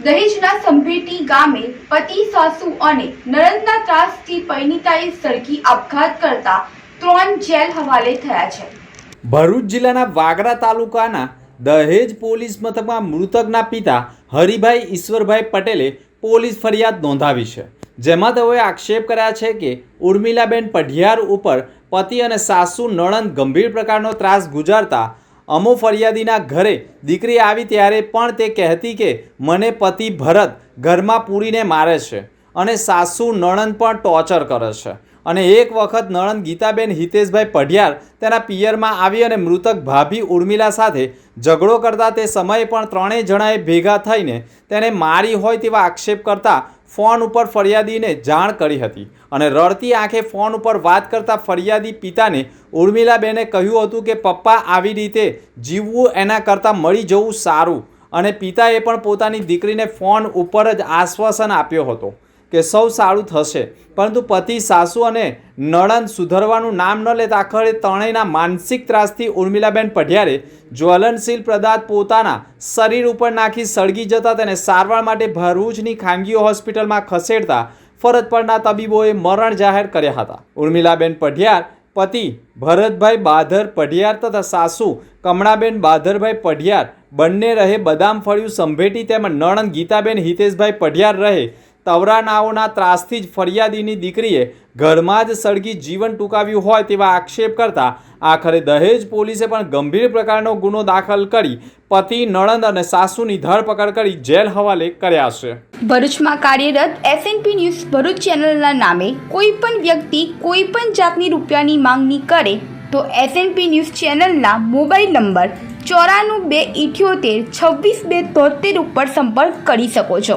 દહેજના સંભેટી ગામે પતિ, સાસુ અને નણંદના ત્રાસથી પૈનિતાએ સરકી આપઘાત કરતા ત્રણ જેલ હવાલે થયા છે. ભરૂચ જિલ્લાના વાગરા તાલુકાના દહેજ પોલીસ મથકમાં મૃતકના પિતા હરિભાઈ ઈશ્વરભાઈ પટેલે પોલીસ ફરિયાદ નોંધાવી છે, જેમાં તેઓએ આક્ષેપ કર્યા છે કે ઉર્મિલાબેન પઢિયાર ઉપર પતિ અને સાસુ નણંદ ગંભીર પ્રકારનો ત્રાસ ગુજારતા અમો ફરિયાદીના ઘરે દીકરી આવી ત્યારે પણ તે કહેતી કે, મને પતિ ભરત ઘરમાં પૂરીને મારે છે અને સાસુ નણંદ પણ ટોર્ચર કરે છે. અને એક વખત નણંદ ગીતાબેન હિતેશભાઈ પઢિયાર તેના પિયરમાં આવી અને મૃતક ભાભી ઉર્મિલા સાથે ઝઘડો કરતા તે સમયે પણ ત્રણેય જણાએ ભેગા થઈને તેને મારી હોય તેવા આક્ષેપ કરતા ફોન ઉપર ફરિયાદીને જાણ કરી હતી અને રડતી આંખે ફોન ઉપર વાત કરતા ફરિયાદી પિતાને ઉર્મિલાબેને કહ્યું હતું કે, પપ્પા, આવી રીતે જીવવું એના કરતાં મળી જવું સારું. અને પિતાએ પણ પોતાની દીકરીને ફોન ઉપર જ આશ્વાસન આપ્યો હતો. કે સૌ સારું થશે. પરંતુ પતિ, સાસુ અને નણંદ સુધરવાનું નામ ન લેતા આખરે ત્રણેયના માનસિક ત્રાસથી ઉર્મિલાબેન પઢિયારે જ્વલનશીલ પદાર્થ પોતાના શરીર ઉપર નાખી સળગી જતા તેને સારવાર માટે ભરૂચની ખાનગી હોસ્પિટલમાં ખસેડતા ફરજ પરના તબીબોએ મરણ જાહેર કર્યા હતા. ઉર્મિલાબેન પઢિયાર, પતિ ભરતભાઈ બાધર પઢિયાર તથા સાસુ કમળાબેન બાધરભાઈ પઢિયાર બંને રહે બદામ ફળિયું સંભેટી તેમજ નણંદ ગીતાબેન હિતેશભાઈ પઢિયાર રહે તવરાનાઓના ત્રાસથી જ ફરિયાદીની દીકરીએ ઘરમાં જ સળગી જીવન ટૂંકાવ્યું હોય તેવા આક્ષેપ કરતા આખરે દહેજ પોલીસે પણ ગંભીર પ્રકારનો ગુનો દાખલ કરી પતિ, નણંદ અને સાસુની ધરપકડ કરી જેલ હવાલે કર્યા છે. ભરૂચમાં કાર્યરત એસએનપી ન્યૂઝ ભરૂચ ચેનલના નામે કોઈ પણ વ્યક્તિ કોઈ પણ જાતની રૂપિયાની માંગણી કરે તો એસએનપી ન્યૂઝ ચેનલના મોબાઈલ નંબર ચોરાણું બે ઇઠ્યોતેર છવ્વીસ બે તોતેર ઉપર સંપર્ક કરી શકો છો.